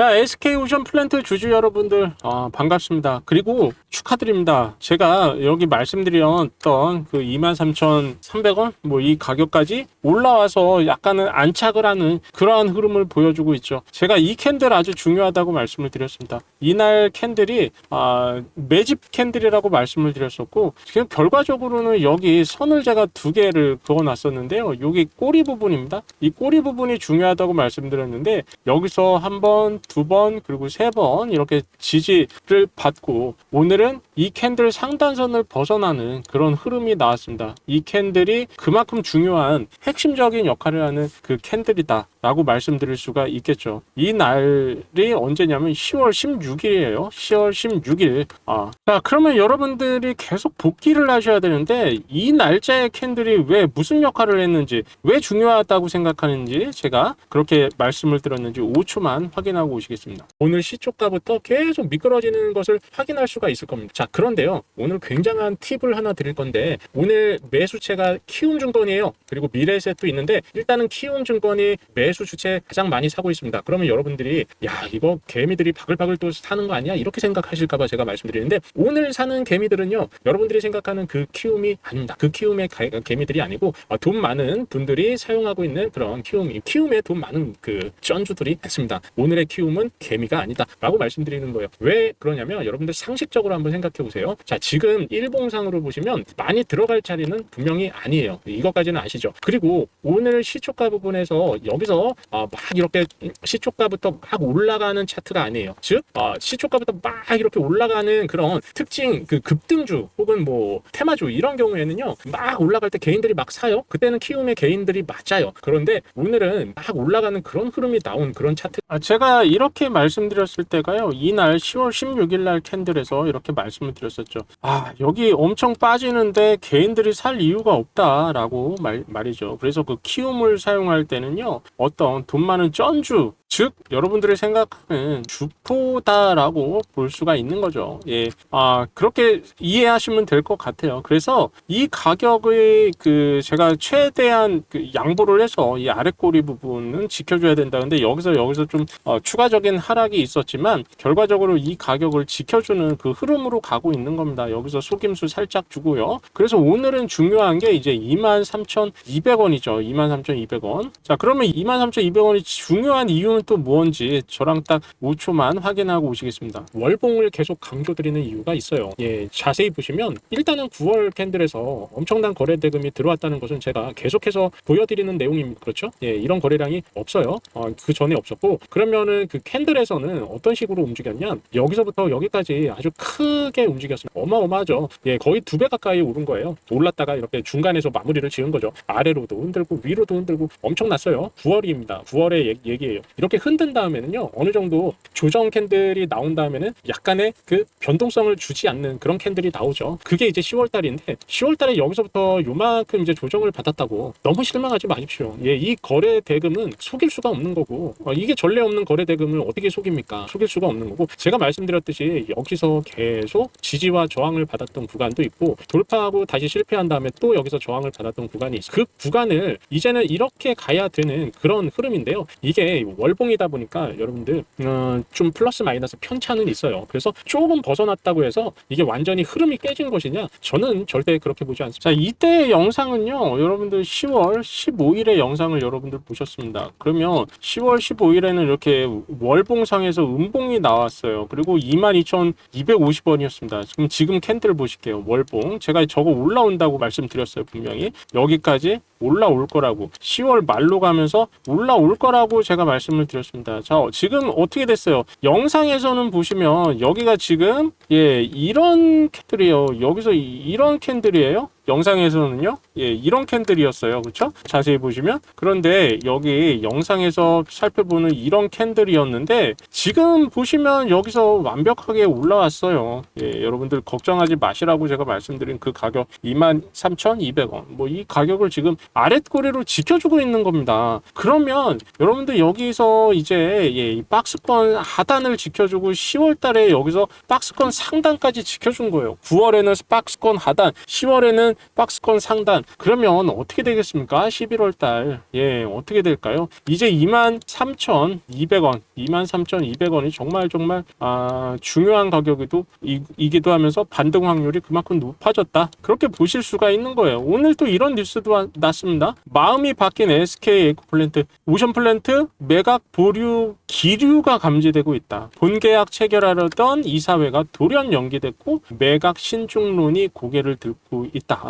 자, SK 오션 플랜트 주주 여러분들, 아, 반갑습니다. 그리고 축하드립니다. 제가 여기 말씀드렸던 그 23,300원? 뭐 이 가격까지 올라와서 약간은 안착을 하는 그러한 흐름을 보여주고 있죠. 제가 이 캔들 아주 중요하다고 말씀을 드렸습니다. 이날 캔들이, 아, 매집 캔들이라고 말씀을 드렸었고, 지금 결과적으로는 여기 선을 제가 두 개를 그어 놨었는데요. 여기 꼬리 부분입니다. 이 꼬리 부분이 중요하다고 말씀드렸는데, 여기서 한 번, 두 번, 그리고 세 번 이렇게 지지를 받고, 오늘은 이 캔들 상단선을 벗어나는 그런 흐름이 나왔습니다. 이 캔들이 그만큼 중요한 핵심적인 역할을 하는 그 캔들이다. 라고 말씀드릴 수가 있겠죠. 이 날이 언제냐면 10월 16일이에요. 10월 16일. 아. 자, 그러면 여러분들이 계속 복귀를 하셔야 되는데, 이 날짜의 캔들이 왜 무슨 역할을 했는지, 왜 중요하다고 생각하는지 제가 그렇게 말씀을 드렸는지 5초만 확인하고 오시겠습니다. 오늘 시초가부터 계속 미끄러지는 것을 확인할 수가 있을 겁니다. 자, 그런데요. 오늘 굉장한 팁을 하나 드릴 건데, 오늘 매수체가 키움 증권이에요. 그리고 미래셋도 있는데, 일단은 키움 증권이 매수 주체 가장 많이 사고 있습니다. 그러면 여러분들이 야 이거 개미들이 바글바글 또 사는 거 아니야? 이렇게 생각하실까봐 제가 말씀드리는데 오늘 사는 개미들은요 여러분들이 생각하는 그 키움이 아닙니다. 그 키움의 가- 개미들이 아니고 어, 돈 많은 분들이 사용하고 있는 그런 키움이 키움에 돈 많은 그 쩐주들이 있습니다. 오늘의 키움 은 개미가 아니다 라고 말씀드리는 거예요. 왜 그러냐면 여러분들 상식적으로 한번 생각해 보세요. 자 지금 일봉상으로 보시면 많이 들어갈 자리는 분명히 아니에요. 이것까지는 아시죠? 그리고 오늘 시초가 부분에서 여기서 어, 막 이렇게 시초가부터 막 올라가는 차트가 아니에요. 즉 어, 시초가부터 막 이렇게 올라가는 그런 특징 그 급등주 혹은 뭐 테마주 이런 경우에는요 막 올라갈 때 개인들이 막 사요. 그때는 키움의 개인들이 맞아요. 그런데 오늘은 막 올라가는 그런 흐름이 나온 그런 차트. 아, 제가 이렇게 말씀드렸을 때가요 이날 10월 16일 날 캔들에서 이렇게 말씀을 드렸었죠. 아 여기 엄청 빠지는데 개인들이 살 이유가 없다라고 말, 말이죠. 그래서 그 키움을 사용할 때는요 어떤 돈 많은 쩐주 즉 여러분들이 생각하는 주포다라고 볼 수가 있는 거죠. 예, 아 그렇게 이해하시면 될 것 같아요. 그래서 이 가격의 그 제가 최대한 그 양보를 해서 이 아래 꼬리 부분은 지켜줘야 된다. 근데 여기서 여기서 좀 어, 추가적인 하락이 있었지만 결과적으로 이 가격을 지켜주는 그 흐름으로 가고 있는 겁니다. 여기서 속임수 살짝 주고요. 그래서 오늘은 중요한 게 이제 23,200원이죠. 23,200원. 자 그러면 23,200원이 중요한 이유는 또 뭔지 저랑 딱 5초만 확인하고 오시겠습니다. 월봉을 계속 강조드리는 이유가 있어요. 예, 자세히 보시면 일단은 9월 캔들에서 엄청난 거래 대금이 들어왔다는 것은 제가 계속해서 보여드리는 내용입니다. 그렇죠? 예, 이런 거래량이 없어요. 어, 그 전에 없었고 그러면은 그 캔들에서는 어떤 식으로 움직였냐? 여기서부터 여기까지 아주 크게 움직였습니다. 어마어마하죠. 예, 거의 두 배 가까이 오른 거예요. 올랐다가 이렇게 중간에서 마무리를 지은 거죠. 아래로도 흔들고 위로도 흔들고 엄청났어요. 9월입니다. 9월의 얘기예요. 이렇게 흔든 다음에는요 어느 정도 조정 캔들이 나온 다음에는 약간의 그 변동성을 주지 않는 그런 캔들이 나오죠. 그게 이제 10월 달인데 10월 달에 여기서부터 요만큼 이제 조정을 받았다고 너무 실망하지 마십시오. 예, 이 거래 대금은 속일 수가 없는 거고 어, 이게 전례 없는 거래 대금을 어떻게 속입니까? 속일 수가 없는 거고 제가 말씀드렸듯이 여기서 계속 지지와 저항을 받았던 구간도 있고 돌파하고 다시 실패한 다음에 또 여기서 저항을 받았던 구간이 있어요. 그 구간을 이제는 이렇게 가야 되는 그런 흐름인데요. 이게 월 봉이다 보니까 여러분들 어, 좀 플러스 마이너스 편차는 있어요. 그래서 조금 벗어났다고 해서 이게 완전히 흐름이 깨진 것이냐? 저는 절대 그렇게 보지 않습니다. 자, 이때의 영상은요. 여러분들 10월 15일의 영상을 여러분들 보셨습니다. 그러면 10월 15일에는 이렇게 월봉상에서 음봉이 나왔어요. 그리고 22,250원이었습니다. 지금 지금 캔들 보실게요. 월봉. 제가 저거 올라온다고 말씀드렸어요. 분명히. 여기까지 올라올 거라고 10월 말로 가면서 올라올 거라고 제가 말씀을 드렸습니다. 자, 지금 어떻게 됐어요? 영상에서는 보시면 여기가 지금 예, 이런 캔들이에요. 여기서 이- 이런 캔들이에요. 영상에서는요, 예, 이런 캔들이었어요. 그쵸? 자세히 보시면. 그런데 여기 영상에서 살펴보는 이런 캔들이었는데, 지금 보시면 여기서 완벽하게 올라왔어요. 예, 여러분들 걱정하지 마시라고 제가 말씀드린 그 가격 23,200원. 뭐 이 가격을 지금 아랫꼬리로 지켜주고 있는 겁니다. 그러면 여러분들 여기서 이제 예, 이 박스권 하단을 지켜주고 10월 달에 여기서 박스권 상단까지 지켜준 거예요. 9월에는 박스권 하단, 10월에는 박스권 상단. 그러면 어떻게 되겠습니까? 11월 달. 예, 어떻게 될까요? 이제 23,200원, 23,200원이 정말 정말 아, 중요한 가격이도 이, 이기도 하면서 반등 확률이 그만큼 높아졌다. 그렇게 보실 수가 있는 거예요. 오늘 또 이런 뉴스도 와- 났습니다. 마음이 바뀐 SK 에코플랜트, 오션 플랜트 매각 보류 기류가 감지되고 있다. 본계약 체결하려던 이사회가 돌연 연기됐고 매각 신중론이 고개를 들고 있다.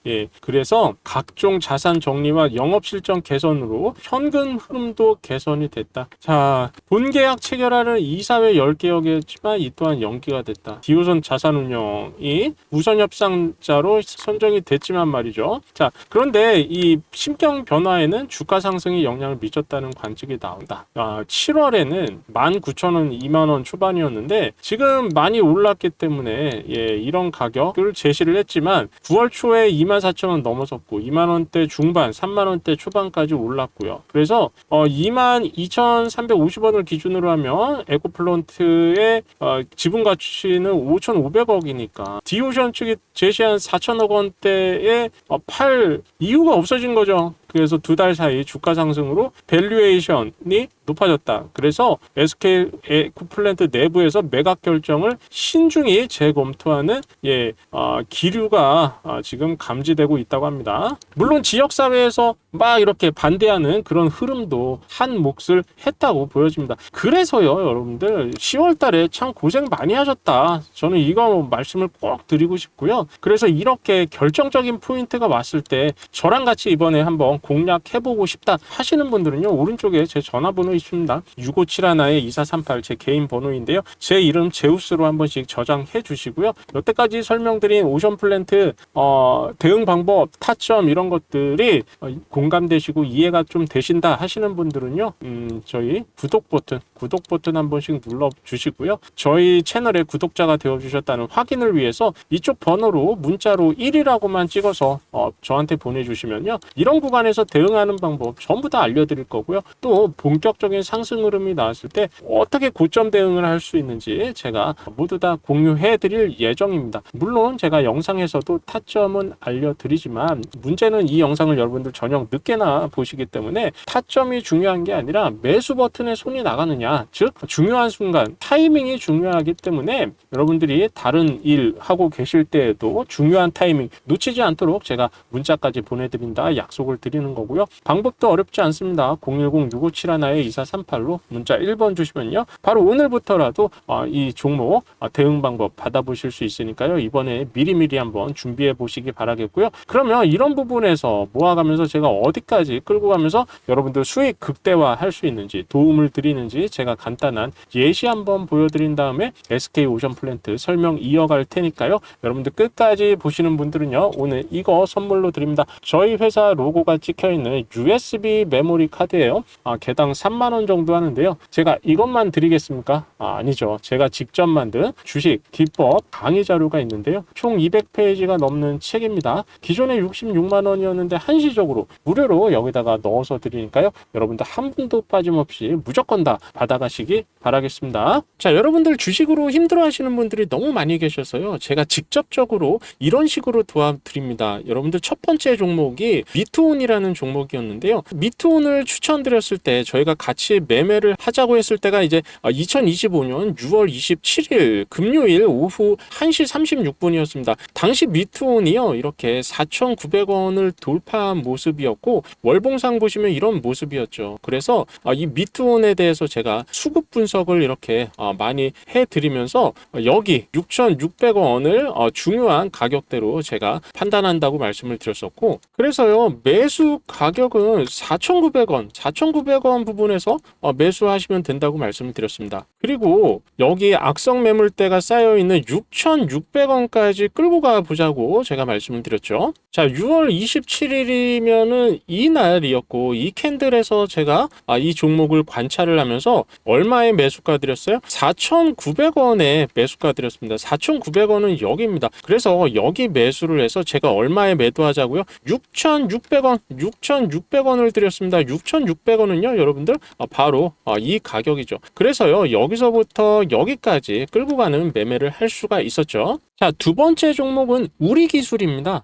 예, 그래서 각종 자산 정리와 영업 실적 개선으로 현금 흐름도 개선이 됐다. 자, 본계약 체결하는 이사회 10개역이었지만 이 또한 연기가 됐다. 디오선 자산운용이 우선 협상자로 선정이 됐지만 말이죠. 자, 그런데 이 심경 변화에는 주가 상승이 영향을 미쳤다는 관측이 나온다. 아, 7월에는 19,000원, 2만원 초반이었는데 지금 많이 올랐기 때문에 예, 이런 가격을 제시를 했지만 9월 초에 24,000원 넘어섰고 2만원대 중반, 3만원대 초반까지 올랐고요. 그래서 어, 22,350원을 기준으로 하면 에코플런트의 어, 지분 가치는 5,500억이니까 디오션 측이 제시한 4천억 원대에 어, 팔 이유가 없어진 거죠. 그래서 두 달 사이 주가 상승으로 밸류에이션이 높아졌다. 그래서 SK 에코플랜트 내부에서 매각 결정을 신중히 재검토하는 예 어, 기류가 어, 지금 감지되고 있다고 합니다. 물론 지역 사회에서 막 이렇게 반대하는 그런 흐름도 한 몫을 했다고 보여집니다. 그래서요, 여러분들 10월달에 참 고생 많이 하셨다. 저는 이거 말씀을 꼭 드리고 싶고요. 그래서 이렇게 결정적인 포인트가 왔을 때 저랑 같이 이번에 한번 공략해보고 싶다 하시는 분들은요, 오른쪽에 제 전화번호 있습니다. 6571-2438 제 개인 번호인데요. 제 이름 제우스로 한 번씩 저장해 주시고요. 여태까지 설명드린 오션 플랜트 어, 대응 방법, 타점 이런 것들이 어, 공감되시고 이해가 좀 되신다 하시는 분들은요, 음, 저희 구독 버튼, 구독 버튼 한 번씩 눌러 주시고요. 저희 채널에 구독자가 되어 주셨다는 확인을 위해서 이쪽 번호로 문자로 1이라고만 찍어서 어, 저한테 보내주시면요. 이런 구간에 서 대응하는 방법 전부 다 알려드릴 거고요. 또 본격적인 상승 흐름이 나왔을 때 어떻게 고점 대응을 할 수 있는지 제가 모두 다 공유해 드릴 예정입니다. 물론 제가 영상에서도 타점은 알려드리지만 문제는 이 영상을 여러분들 저녁 늦게나 보시기 때문에 타점이 중요한 게 아니라 매수 버튼에 손이 나가느냐 즉 중요한 순간 타이밍이 중요하기 때문에 여러분들이 다른 일 하고 계실 때에도 중요한 타이밍 놓치지 않도록 제가 문자까지 보내드린다 약속을 드리는 거고요. 방법도 어렵지 않습니다. 010-6571-2438로 문자 1번 주시면요. 바로 오늘부터라도 어, 이 종목 어, 대응 방법 받아보실 수 있으니까요. 이번에 미리미리 한번 준비해 보시기 바라겠고요. 그러면 이런 부분에서 모아가면서 제가 어디까지 끌고 가면서 여러분들 수익 극대화 할 수 있는지 도움을 드리는지 제가 간단한 예시 한번 보여드린 다음에 SK 오션 플랜트 설명 이어갈 테니까요. 여러분들 끝까지 보시는 분들은요. 오늘 이거 선물로 드립니다. 저희 회사 로고가 찍혀 있는 USB 메모리 카드예요. 아, 개당 3만 원 정도 하는데요. 제가 이것만 드리겠습니까? 아, 아니죠. 제가 직접 만든 주식 기법 강의 자료가 있는데요. 총 200페이지가 넘는 책입니다. 기존에 66만 원이었는데 한시적으로 무료로 여기다가 넣어서 드리니까요. 여러분들 한 분도 빠짐없이 무조건 다 받아가시기 바라겠습니다. 자, 여러분들 주식으로 힘들어 하시는 분들이 너무 많이 계셔서요. 제가 직접적으로 이런 식으로 도와드립니다. 여러분들 첫 번째 종목이 미투온이라는 종목이었는데요. 미투온을 추천드렸을 때 저희가 같이 매매를 하자고 했을 때가 이제 2025년 6월 27일 금요일 오후 1시 36분이었습니다. 당시 미투온이요. 이렇게 4,900원을 돌파한 모습이었고 월봉상 보시면 이런 모습이었죠. 그래서 아, 이 미투온에 대해서 제가 수급 분석을 이렇게 아, 많이 해드리면서 여기 6,600원을 어, 중요한 가격대로 제가 판단한다고 말씀을 드렸었고 그래서요 매수 가격은 4,900원, 4,900원 부분에서 어, 매수하시면 된다고 말씀을 드렸습니다. 그리고 여기 악성 매물대가 쌓여 있는 6,600원까지 끌고 가 보자고 제가 말씀을 드렸죠. 자, 6월 27일이면은 이 날이었고 이 캔들에서 제가 아, 이 종목을 관찰을 하면서 얼마에 매수가 드렸어요? 4,900원에 매수가 드렸습니다. 4,900원은 여기입니다. 그래서 여기 매수를 해서 제가 얼마에 매도하자고요? 6,600원, 6,600원을 드렸습니다. 6,600원은요, 여러분들 아, 바로 아, 이 가격이죠. 그래서요, 여기서부터 여기까지 끌고 가는 매매를 할 수가 있었죠. 자, 두 번째 종목은 우리 기술입니다.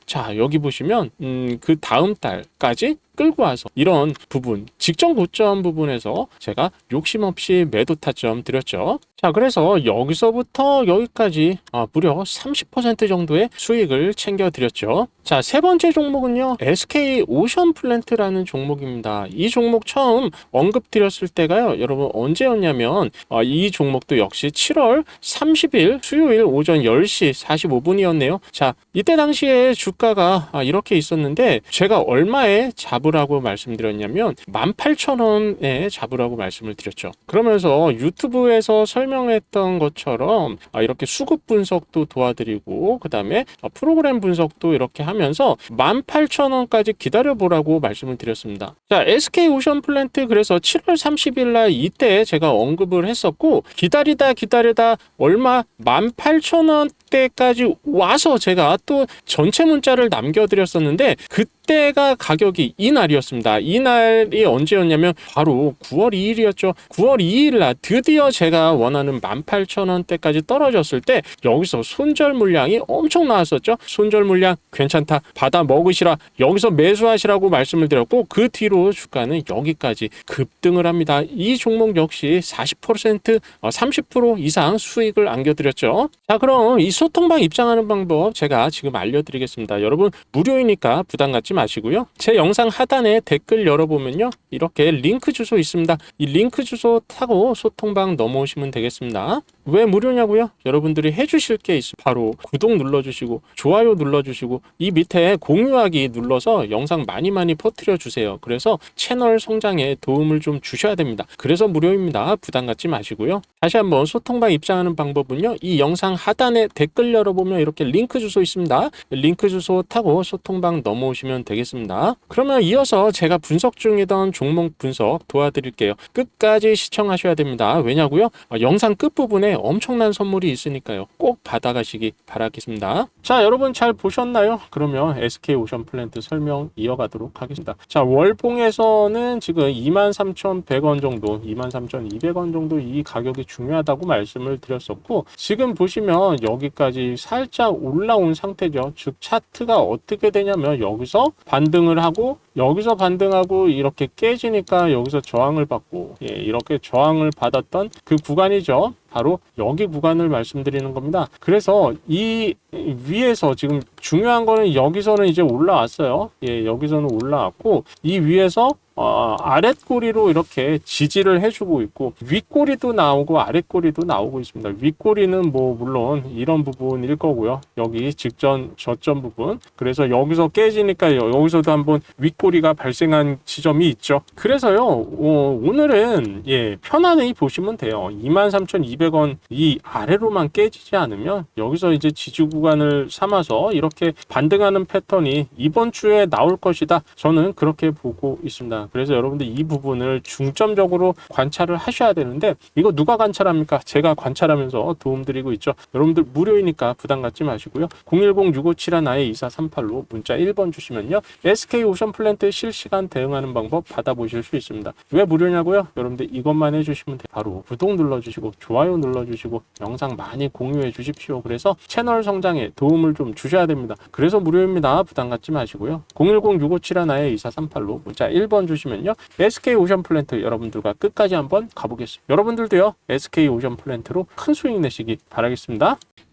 자 여기 보시면 음, 그 다음 달까지 끌고 와서 이런 부분 직전 고점 부분에서 제가 욕심 없이 매도 타점 드렸죠. 자 그래서 여기서부터 여기까지 아, 무려 30% 정도의 수익을 챙겨 드렸죠. 자 세 번째 종목은요 SK 오션 플랜트라는 종목입니다. 이 종목 처음 언급 드렸을 때가요 여러분 언제였냐면 아, 이 종목도 역시 7월 30일 수요일 오전 10시 45분이었네요. 자 이때 당시에 주가가 아, 이렇게 있었는데 제가 얼마에 잡으라고 말씀드렸냐면 18,000원에 잡으라고 말씀을 드렸죠. 그러면서 유튜브에서 설명 했던 것처럼 아, 이렇게 수급 분석도 도와드리고 그 다음에 프로그램 분석도 이렇게 하면서 18,000원까지 기다려보라고 말씀을 드렸습니다. 자, SK 오션 플랜트 그래서 7월 30일 날 이때 제가 언급을 했었고 기다리다 기다리다 얼마 18,000원 대까지 와서 제가 또 전체 문자를 남겨드렸었는데 그때가 가격이 이날이었습니다. 이날이 언제였냐면 바로 9월 2일이었죠. 9월 2일 날 드디어 제가 원하는 18,000원대까지 떨어졌을 때 여기서 손절 물량이 엄청 나왔었죠. 손절 물량 괜찮다. 받아 먹으시라. 여기서 매수하시라고 말씀을 드렸고 그 뒤로 주가는 여기까지 급등을 합니다. 이 종목 역시 40% 30% 이상 수익을 안겨드렸죠. 자 그럼 이 소통방 입장하는 방법 제가 지금 알려드리겠습니다. 여러분 무료이니까 부담 갖지 마시고요. 제 영상 하단에 댓글 열어보면요. 이렇게 링크 주소 있습니다. 이 링크 주소 타고 소통방 넘어오시면 되겠습니다. 왜 무료냐고요? 여러분들이 해주실 게 있어. 바로 구독 눌러주시고 좋아요 눌러주시고 이 밑에 공유하기 눌러서 영상 많이 많이 퍼뜨려 주세요. 그래서 채널 성장에 도움을 좀 주셔야 됩니다. 그래서 무료입니다. 부담 갖지 마시고요. 다시 한번 소통방 입장하는 방법은요. 이 영상 하단에 댓글 열어보면 이렇게 링크 주소 있습니다. 링크 주소 타고 소통방 넘어오시면 되겠습니다. 그러면 이어서 제가 분석 중이던 종목 분석 도와드릴게요. 끝까지 시청하셔야 됩니다. 왜냐고요? 어, 영상 끝부분에 엄청난 선물이 있으니까요. 꼭 받아가시기 바라겠습니다. 자, 여러분 잘 보셨나요? 그러면 SK 오션 플랜트 설명 이어가도록 하겠습니다. 자, 월봉에서는 지금 23,100원 정도, 23,200원 정도 이 가격이 중요하다고 말씀을 드렸었고, 지금 보시면 여기까지 살짝 올라온 상태죠. 즉, 차트가 어떻게 되냐면 여기서 반등을 하고, 여기서 반등하고 이렇게 깨 지니까 여기서 저항을 받고, 예, 이렇게 저항을 받았던 그 구간이죠. 바로 여기 구간을 말씀드리는 겁니다. 그래서 이 위에서 지금 중요한 거는 여기서는 이제 올라왔어요. 예, 여기서는 올라왔고 이 위에서 어, 아랫꼬리로 이렇게 지지를 해주고 있고 윗꼬리도 나오고 아랫꼬리도 나오고 있습니다. 윗꼬리는 뭐 물론 이런 부분일 거고요. 여기 직전 저점 부분. 그래서 여기서 깨지니까 여기서도 한번 윗꼬리가 발생한 지점이 있죠. 그래서요 어, 오늘은 예 편안히 보시면 돼요. 23,200원 이 아래로만 깨지지 않으면 여기서 이제 지지 구간을 삼아서 이렇게 반등하는 패턴이 이번 주에 나올 것이다. 저는 그렇게 보고 있습니다. 그래서 여러분들 이 부분을 중점적으로 관찰을 하셔야 되는데 이거 누가 관찰합니까? 제가 관찰하면서 도움드리고 있죠. 여러분들 무료이니까 부담 갖지 마시고요. 010-6571-2438로 문자 1번 주시면요. SK 오션 플랜트 실시간 대응하는 방법 받아보실 수 있습니다. 왜 무료냐고요? 여러분들 이것만 해주시면 돼요. 바로 구독 눌러주시고 좋아요 눌러주시고 영상 많이 공유해 주십시오. 그래서 채널 성장에 도움을 좀 주셔야 됩니다. 그래서 무료입니다. 부담 갖지 마시고요. 010-6571-2438로 문자 1번 주시면요. SK 오션 플랜트 여러분들과 끝까지 한번 가보겠습니다. 여러분들도요. SK 오션 플랜트로 큰 수익 내시기 바라겠습니다.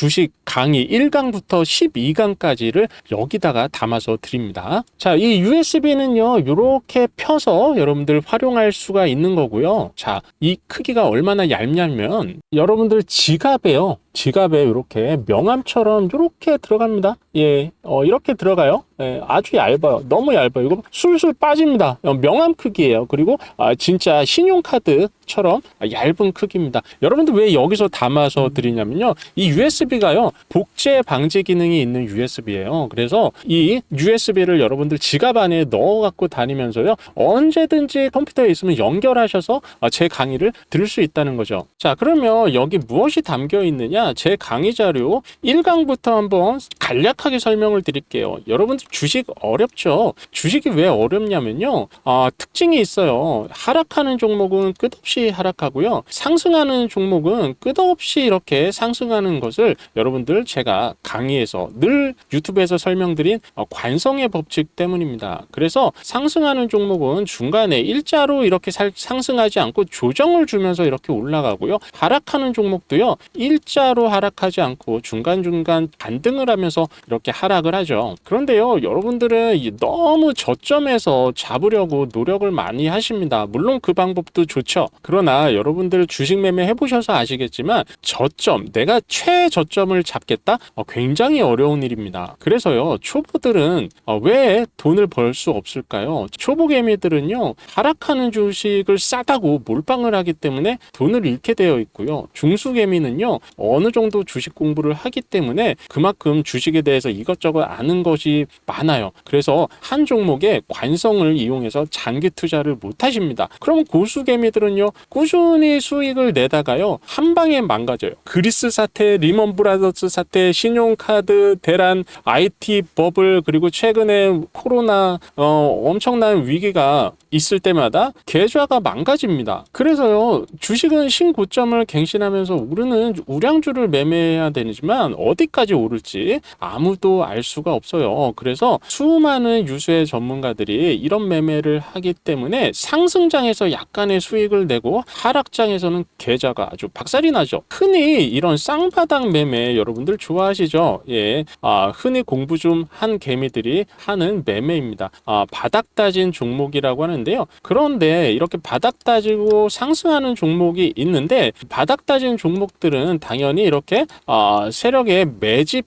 주식 강의 1강부터 12강까지를 여기다가 담아서 드립니다. 자, 이 USB는요, 이렇게 펴서 여러분들 활용할 수가 있는 거고요. 자, 이 크기가 얼마나 얇냐면 여러분들 지갑에요. 지갑에 이렇게 명함처럼 이렇게 들어갑니다. 예, 어, 이렇게 들어가요. 예, 아주 얇아요. 너무 얇아요. 이거 술술 빠집니다. 어, 명함 크기예요. 그리고 아, 진짜 신용카드처럼 얇은 크기입니다. 여러분들 왜 여기서 담아서 드리냐면요. 이 USB가요. 복제 방지 기능이 있는 USB예요. 그래서 이 USB를 여러분들 지갑 안에 넣어 갖고 다니면서요. 언제든지 컴퓨터에 있으면 연결하셔서 아, 제 강의를 들을 수 있다는 거죠. 자, 그러면 여기 무엇이 담겨 있느냐? 제 강의 자료 1강부터 한번 간략하게 설명을 드릴게요. 여러분들 주식 어렵죠? 주식이 왜 어렵냐면요. 아, 특징이 있어요. 하락하는 종목은 끝없이 하락하고요. 상승하는 종목은 끝없이 이렇게 상승하는 것을 여러분들 제가 강의에서 늘 유튜브에서 설명드린 어, 관성의 법칙 때문입니다. 그래서 상승하는 종목은 중간에 일자로 이렇게 살- 상승하지 않고 조정을 주면서 이렇게 올라가고요. 하락하는 종목도요. 일자로 하락하지 않고 중간중간 반등을 하면서 이렇게 하락을 하죠. 그런데요. 여러분들은 이 너무 저점에서 잡으려고 노력을 많이 하십니다. 물론 그 방법도 좋죠. 그러나 여러분들 주식 매매 해보셔서 아시겠지만 저점, 내가 최저점을 잡겠다? 어, 굉장히 어려운 일입니다. 그래서요. 초보들은 어, 왜 돈을 벌 수 없을까요? 초보 개미들은요. 하락하는 주식을 싸다고 몰빵을 하기 때문에 돈을 잃게 되어 있고요. 중수 개미는요. 어느 정도 주식 공부를 하기 때문에 그만큼 주식에 대해서 이것저것 아는 것이 많아요. 그래서 한 종목에 관성을 이용해서 장기 투자를 못 하십니다. 그럼 고수 개미들은요. 꾸준히 수익을 내다가요. 한 방에 망가져요. 그리스 사태, 리먼 브라더스 사태, 신용카드 대란, IT 버블 그리고 최근에 코로나 어, 엄청난 위기가 있을 때마다 계좌가 망가집니다. 그래서요 주식은 신고점을 갱신하면서 오르는 우량주를 매매해야 되지만 어디까지 오를지 아무도 알 수가 없어요. 그래서 수많은 유수의 전문가들이 이런 매매를 하기 때문에 상승장에서 약간의 수익을 내고 하락장에서는 계좌가 아주 박살이 나죠. 흔히 이런 쌍바닥 매매 여러분들 좋아하시죠? 예, 아, 흔히 공부 좀 한 개미들이 하는 매매입니다. 아, 바닥 따진 종목이라고 하는 데요. 그런데 이렇게 바닥 따지고 상승하는 종목이 있는데 바닥 따진 종목들은 당연히 이렇게 아, 세력의 매집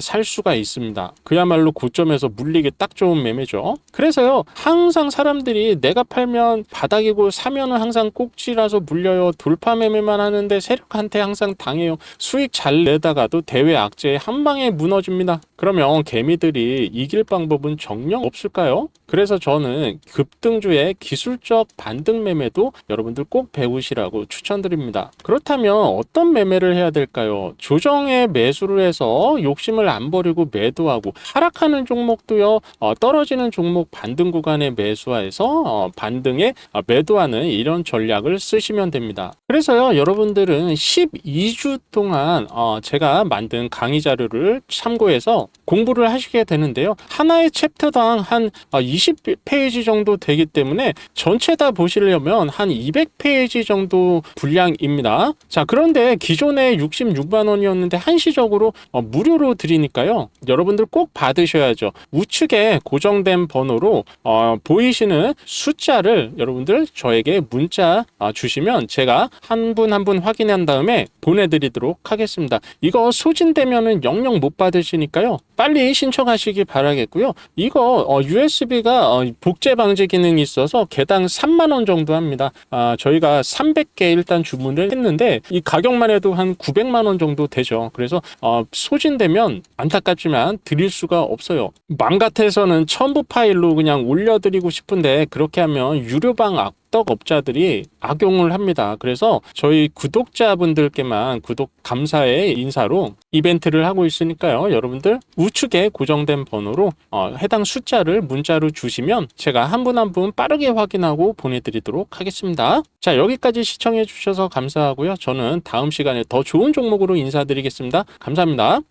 살 수가 있습니다. 그야말로 고점에서 물리기 딱 좋은 매매죠. 그래서요, 항상 사람들이 내가 팔면 바닥이고 사면은 항상 꼭지라서 물려요. 돌파 매매만 하는데 세력한테 항상 당해요. 수익 잘 내다가도 대외 악재에 한 방에 무너집니다. 그러면 개미들이 이길 방법은 정녕 없을까요? 그래서 저는 급등주의 기술적 반등 매매도 여러분들 꼭 배우시라고 추천드립니다. 그렇다면 어떤 매매를 해야 될까요? 조정에 매수를 해서 욕심을 안 버리고 매도하고 하락하는 종목도요 어, 떨어지는 종목 반등 구간에 매수해서 어, 반등에 어, 매도하는 이런 전략을 쓰시면 됩니다. 그래서요 여러분들은 12주 동안 어, 제가 만든 강의 자료를 참고해서 공부를 하시게 되는데요. 하나의 챕터당 한 20페이지 정도 되기 때문에 전체 다 보시려면 한 200페이지 정도 분량입니다. 자, 그런데 기존에 66만 원이었는데 한시적으로 어, 무료로 드린 금지니까요. 여러분들 꼭 받으셔야죠. 우측에 고정된 번호로 어, 보이시는 숫자를 여러분들 저에게 문자 아, 주시면 제가 한 분 한 분 확인한 다음에 보내드리도록 하겠습니다. 이거 소진되면은 영영 못 받으시니까요. 빨리 신청하시기 바라겠고요. 이거 USB가 복제 방지 기능이 있어서 개당 3만 원 정도 합니다. 아, 저희가 300개 일단 주문을 했는데 이 가격만 해도 한 900만 원 정도 되죠. 그래서 어, 소진되면 안타깝지만 드릴 수가 없어요. 맘 같아서는 첨부 파일로 그냥 올려드리고 싶은데 그렇게 하면 유료방 악덕 업자들이 악용을 합니다. 그래서 저희 구독자분들께만 구독 감사의 인사로 이벤트를 하고 있으니까요. 여러분들 우측에 고정된 번호로 어, 해당 숫자를 문자로 주시면 제가 한 분 한 분 빠르게 확인하고 보내드리도록 하겠습니다. 자 여기까지 시청해 주셔서 감사하고요. 저는 다음 시간에 더 좋은 종목으로 인사드리겠습니다. 감사합니다.